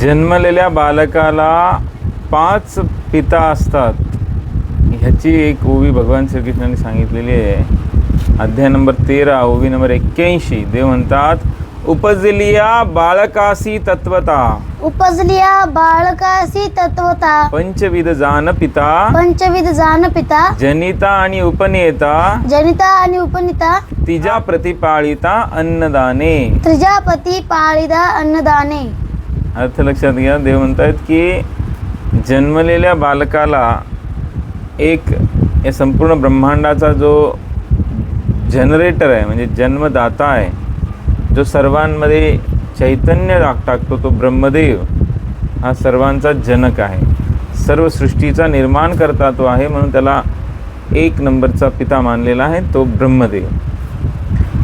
जन्मलेल्या बालकाला पाच पिता असतात. ह्याची एक ओवी भगवान श्रीकृष्णाने सांगितलेली आहे. अध्याय नंबर तेरा ओवी नंबर एक्क्याऐंशी. देव म्हणतात उपजलिया बालकासी तत्वता उपजलिया बाळकासी तत्वता पंचविध जान पिता. पंचविध जान पिता. जनिता आणि उपनेता. जनिता आणि उपनिता. तिजा प्रतिपाळिता अन्नदाने. त्रिजापती पाळिदा अन्नदाने. अर्थ लक्षात घ्या. देव म्हणतात की जन्मलेल्या बालकाला एक या संपूर्ण ब्रह्मांडाचा जो जनरेटर आहे म्हणजे जन्मदाता आहे जो सर्वांमध्ये चैतन्य टाक टाकतो तो ब्रह्मदेव हा सर्वांचा जनक आहे. सर्व सृष्टीचा निर्माण करता तो आहे म्हणून त्याला एक नंबरचा पिता मानलेला आहे तो ब्रह्मदेव.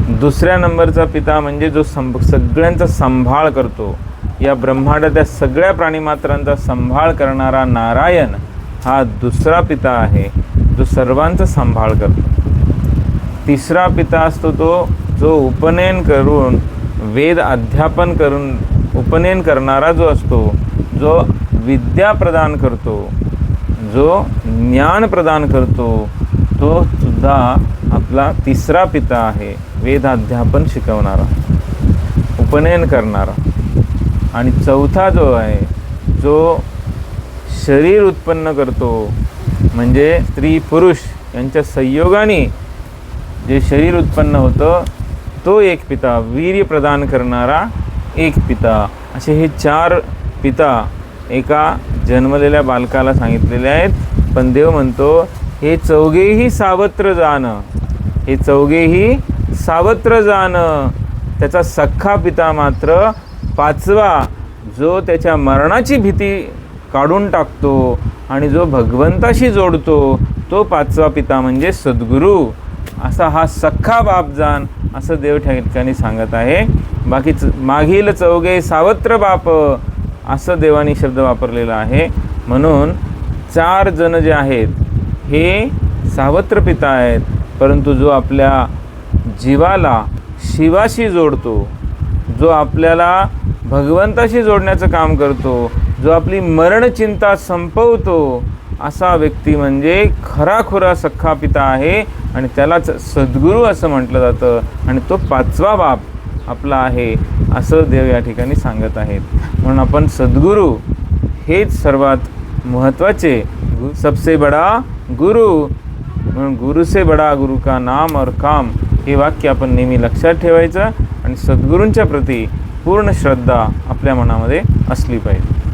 दुसऱ्या नंबरचा पिता म्हणजे जो संभ सगळ्यांचा सांभाळ करतो. या ब्रह्मांडातल्या सगळ्या प्राणीमात्रांचा सांभाळ करणारा नारायण हा दुसरा पिता आहे जो सर्वांचा सांभाळ करतो. तिसरा पिता असतो तो जो उपनयन करून वेद अध्यापन करून उपनयन करणारा जो असतो जो विद्या प्रदान करतो जो ज्ञान प्रदान करतो तो सुद्धा आपला तिसरा पिता आहे. वेदाध्यापन शिकवणारा. उपनयन करणारा. आणि चौथा जो आहे जो शरीर उत्पन्न करतो म्हणजे स्त्री पुरुष यांच्या संयोगाने जे शरीर उत्पन्न होतं तो एक पिता वीर्य प्रदान करणारा एक पिता. असे हे चार पिता एका जन्मलेल्या बालकाला सांगितलेले आहेत. पण देव म्हणतो हे चौघेही सावत्र जाणं. हे चौघेही सावत्र जाणं. त्याचा सख्खा पिता मात्र पाचवा जो त्याच्या मरणाची भीती काढून टाकतो आणि जो भगवंताशी जोडतो तो पाचवा पिता म्हणजे सद्गुरू. असा हा सख्खा बाप जाण असं देव ठिकाणी सांगत आहे. बाकी मागील चौघे सावत्र बाप असं देवानी शब्द वापरलेला आहे. म्हणून चार जण जे आहेत हे सावत्र पिता आहेत परंतु जो आपल्या जीवाला शिवाशी जोडतो जो आपल्याला भगवंताशी जोडण्याचं काम करतो जो आपली मरणचिंता संपवतो असा व्यक्ती म्हणजे खराखुरा सख्खा पिता आहे आणि त्यालाच सद्गुरू असं म्हटलं जातं आणि तो पाचवा बाप आपला आहे असं देव या ठिकाणी सांगत आहेत. म्हणून आपण सद्गुरू हेच सर्वात महत्त्वाचे सबसे बडा गुरु। म्हणून गुरु से बडा गुरु का नाम और काम हे वाक्य आपण नेहमी लक्षात ठेवायचं आणि सद्गुरूंच्या प्रती पूर्ण श्रद्धा आपल्या मनामध्ये असली पाहिजे.